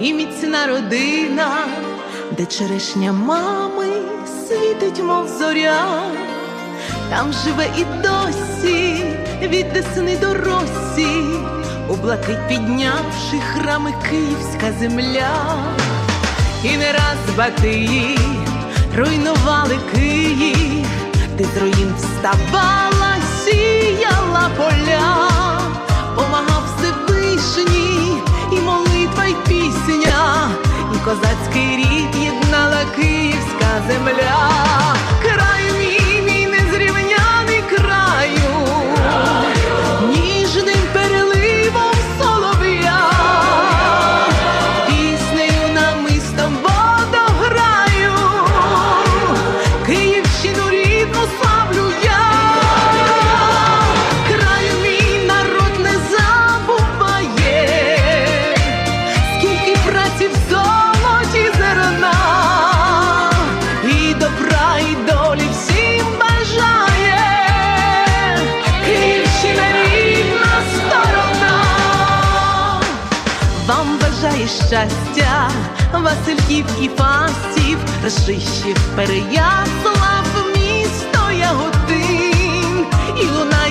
і міцна родина, де черешня мами світить, мов зоря, там живе і досі від десни до росі, у блакить піднявши храми київська земля, і не раз батиї руйнували Київ, ти з руїн вставала, сіяла поля, queria. Бажа і щастя, Васильків і пастів, Рашищів, переяслав місто ягодин і луна.